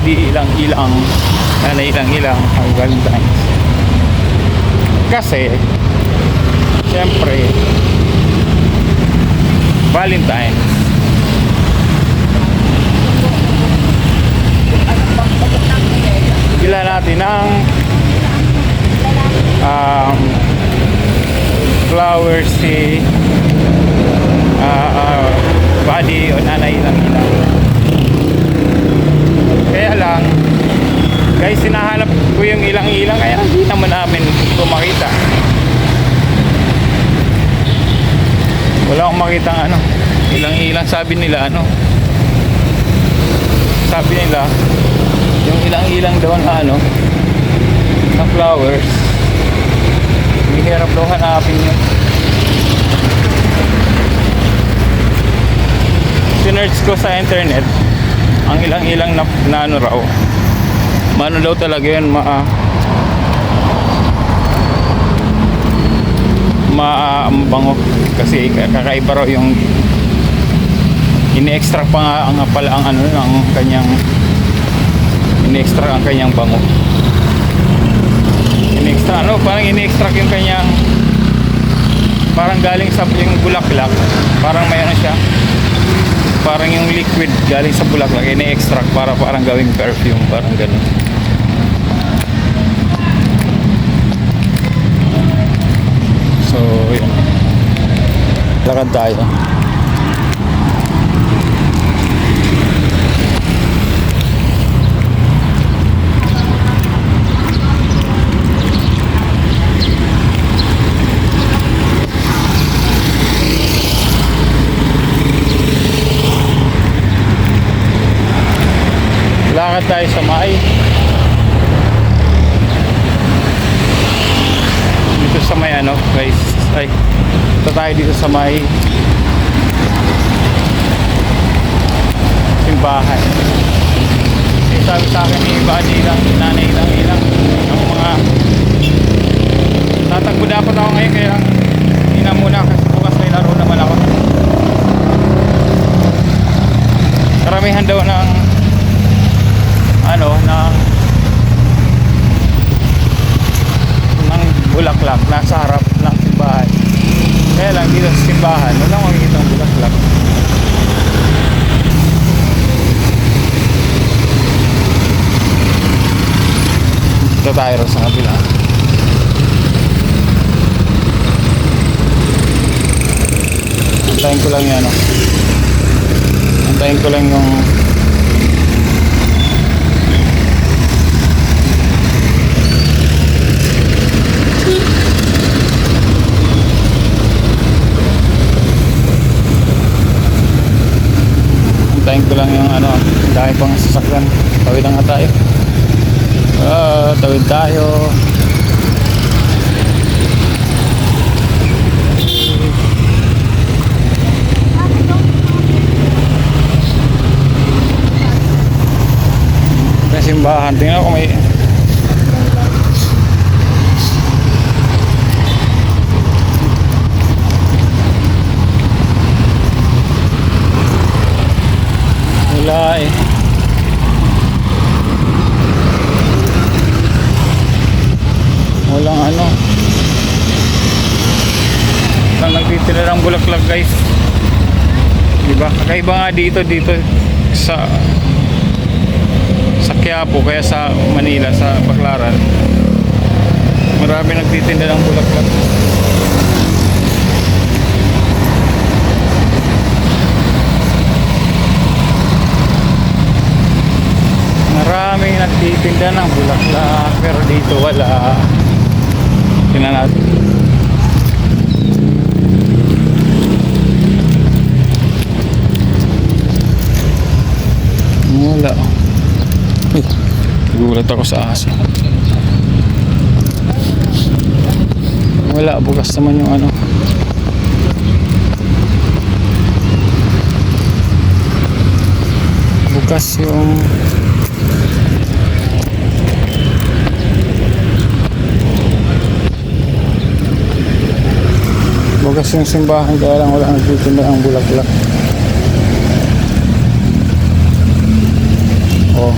Buddy, ilang-ilang. Ano, ilang-ilang. Happy Valentine's. Kasi, siyempre, Valentine's. Bigla natin ng um, flowers si ah, ah, body o nanay lang ilang guys sinahanap ko yung ilang ilang kaya hindi naman namin ito makita wala akong makita ano ilang ilang sabi nila ano sabi nila yung ilang ilang daw na ano na flowers Mahirap daw hanapin yun. Sinerch ko sa internet, ang ilang-ilang na, na ano raw. Mano daw talaga yun, ma... maambango kasi kakaiba raw yung ini-extract pa nga ang pala ang ano ang kanyang ini-extract ang kanyang bango. In-extra ano parang in-extract yung kanyang parang galing sa yung bulaklak. Parang may ano siya parang yung liquid galing sa bulaklak ini-extract para parang gawing perfume parang ganun. So yun. Lakad tayo lakad tayo sa may. Dito sa may ano guys. Ay ito tayo dito sa may. Simbahan. Kasi sabi sa akin ni Buddy lang nanay lang ilang ang mga tatagbo dapat ako ngayon kaya hindi na muna kasi bukas may laro naman ako. Karamihan daw ng ano ng ng bulaklak nasa harap ng simbahan. Kaya lang dito sa simbahan wala akong makikita ng bulaklak. Ito tayo sa kabila. Antayin ko lang yan ano antayin ko lang yung Antayin ko lang yung ano, dahil pang sasakyan. Tawid na nga tayo. Ah, tawid tayo. May simbahan. Tingnan ko may lahi eh. walang ano. Lang nagtitira ng bulaklak guys. Diba? Kakaiba nga dito dito sa sa Quiapo kaya sa Manila sa Baclaran. Marami nagtitinda ng bulaklak. Nagtitinda ng bulaklak, pero dito wala. Tingnan natin. Wala. Uy, gulat ako sa aso. Wala, bukas naman yung ano. Bukas yung Bukas yung simbahan kaya lang wala nagtitinda ng bulaklak. Oh.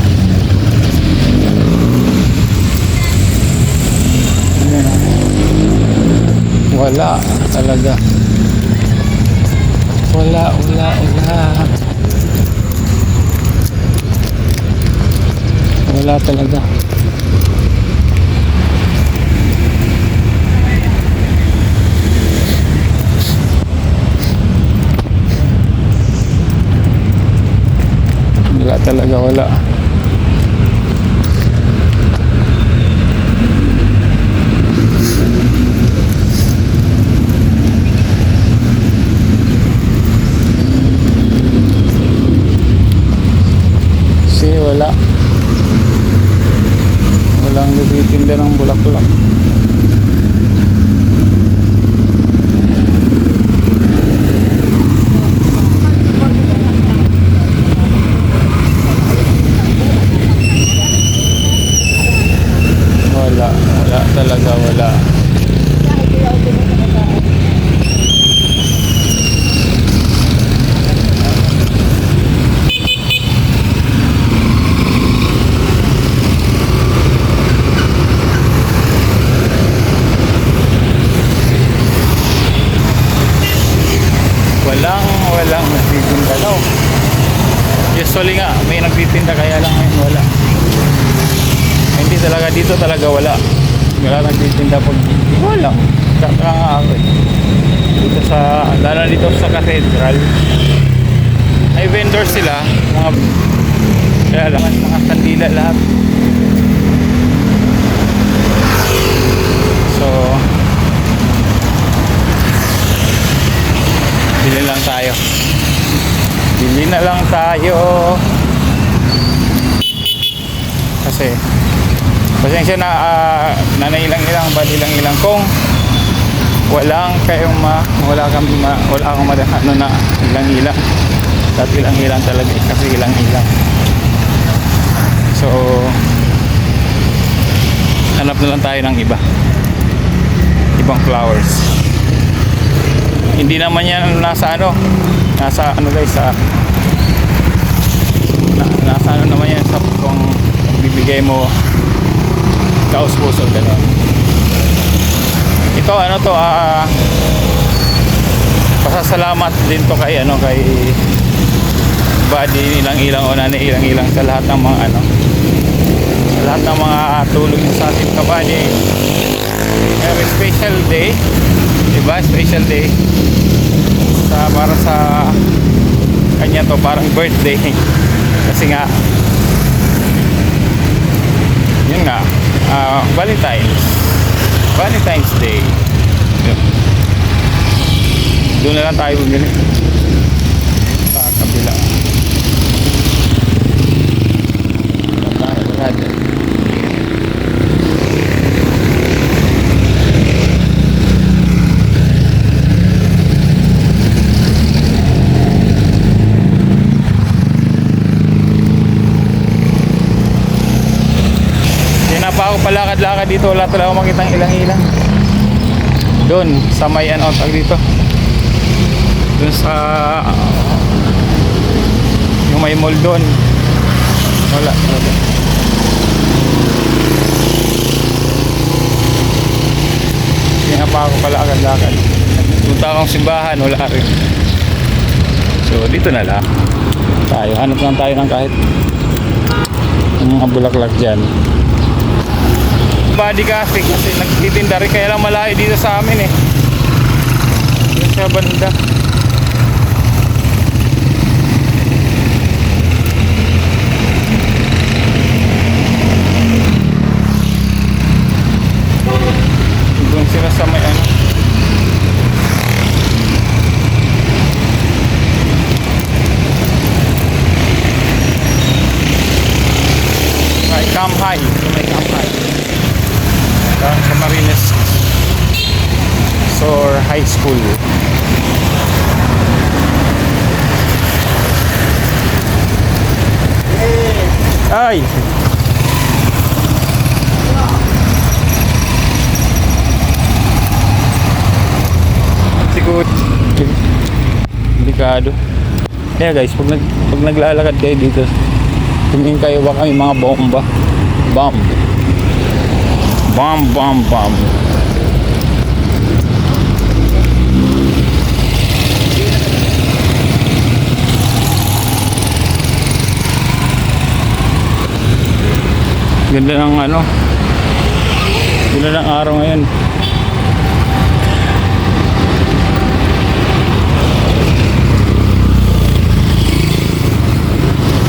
Wala talaga. Wala, wala, wala. Wala talaga. Wala talaga, wala. Kasi wala. Walang nagtitinda ng bulaklak. Wala, wala talaga wala. Walang, walang nagtitinda daw. Usually nga, may nagtitinda kaya lang ngayon wala. Hindi talaga dito talaga wala. Wala nagtitinda pag wala. Kaka nga ako eh. Dito sa, lalo dito sa cathedral. May vendor sila, mga kaya lang mga kandila lahat. So, bili lang tayo. Bili na lang tayo. Kasi pasensya na uh, nanay ilang ilang bad ilang ilang kung walang kayong ma wala kami ma wala akong ma ano na ilang ilang at ilang ilang talaga eh, kasi ilang ilang so hanap na lang tayo ng iba. Ibang flowers. Hindi naman yan nasa ano nasa ano guys sa na, nasa ano naman yan sa kung bibigay mo kaus-puso gano'n ito ano to ah pasasalamat din to kay ano kay body ilang ilang o nanay ilang ilang sa lahat ng mga ano sa lahat ng mga tulong sa ating kabady Every special day diba? Special day sa para sa kanya to parang birthday. Kasi nga yun nga ah, Valentine's. Valentine's Day. Doon na lang tayo bumili. Sa kabila. Doon tayo, brother. Pa ako palakad-lakad dito, wala talaga makitang ilang-ilang. Doon, sa may ano, dito. Doon sa yung may mall doon. Wala, wala. Kaya pa ako palakad-lakad. Punta akong simbahan, wala rin. So, dito na lang. Tayo, hanap lang tayo ng kahit yung mga bulaklak dyan. Body casting kasi nagtitinda rin kaya lang malayo dito sa amin eh. Dito sa banda. Doon sila sa may ano. May Cam High. May Cam High. Doon sa Marines Sor High School. Ay! Sikot. Delikado. Kaya guys, pag, nag, pag naglalakad kayo dito, tingin kayo baka may mga bomba. Bomb. Bomb, bomb, bomb. Ganda ng ano. Ganda ng araw ngayon.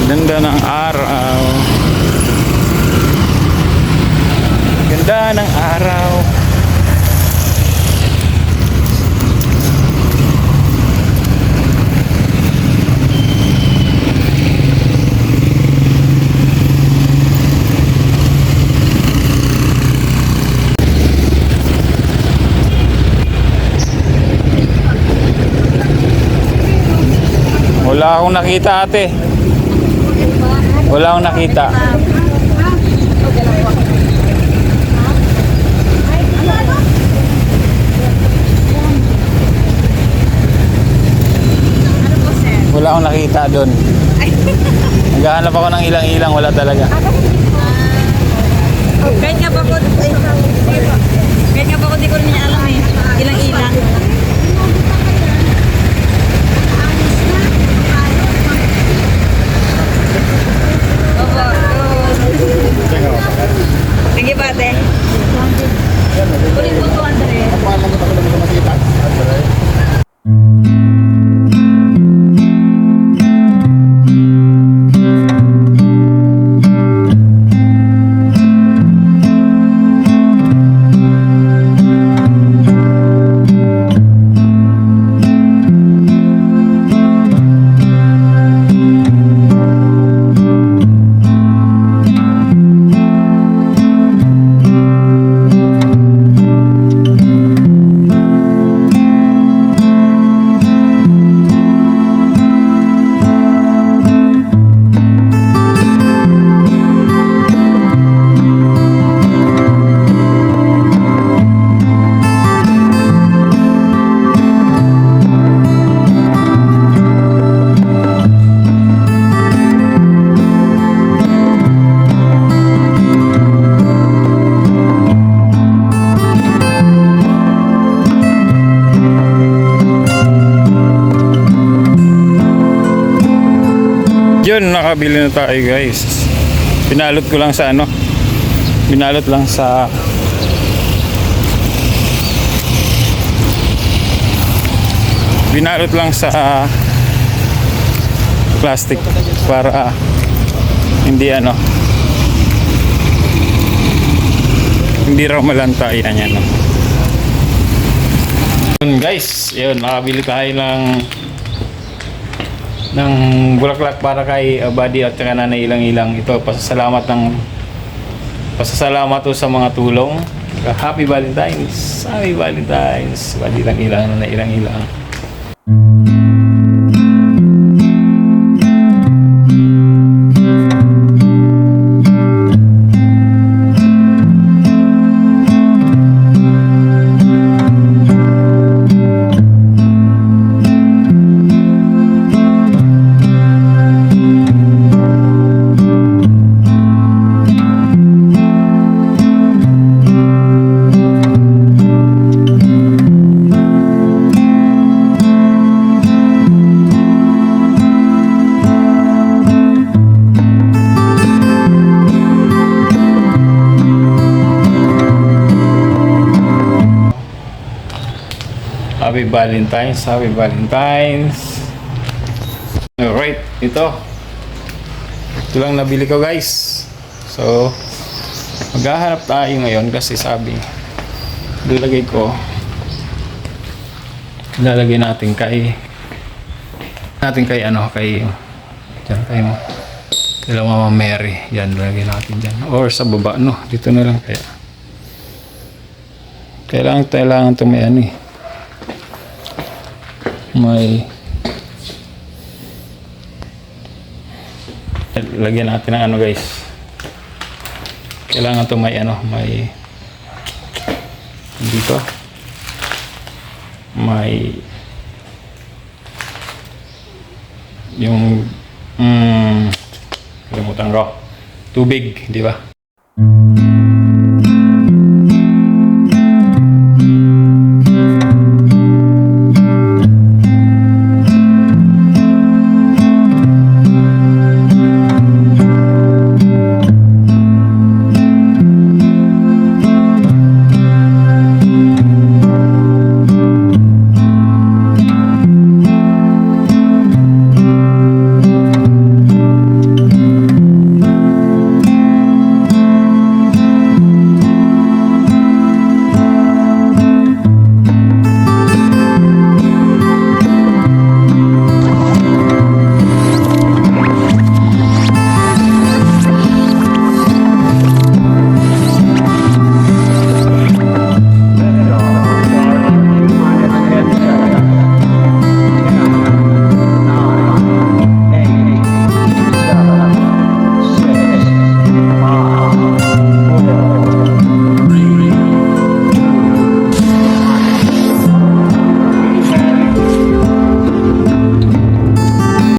Ganda ng araw. Ganda ng araw. Wala akong nakita ate. Wala akong nakita. Wala akong nakita doon. Naghahanap ako ng ilang-ilang, wala talaga. Yun, nakabili na tayo guys. Pinalot ko lang sa ano. Pinalot lang sa Binalot lang sa plastic para hindi ano hindi raw malanta yan no? Guys, yun nakabili tayo ng ng bulaklak para kay uh, Buddy at saka nanay ilang-ilang. Ito, pasasalamat ng pasasalamat sa mga tulong. Happy Valentine's! Happy Valentine's! Buddy ilang-ilang, nanay ilang-ilang. Valentine's. Happy Valentine's. Alright, ito. Ito lang nabili ko guys. So, maghahanap tayo ngayon kasi sabi, lalagay ko, lalagay natin kay, natin kay ano, kay, dyan kay mo. Kay Mama Mary. Yan, lalagay natin dyan. Or sa baba, no? Dito na lang kaya. Kailangan, kailangan ito may ano eh. May lagyan natin ng ano guys. Kailangan to may ano, may dito. May yung mm, kalimutan ko. Tubig, di ba?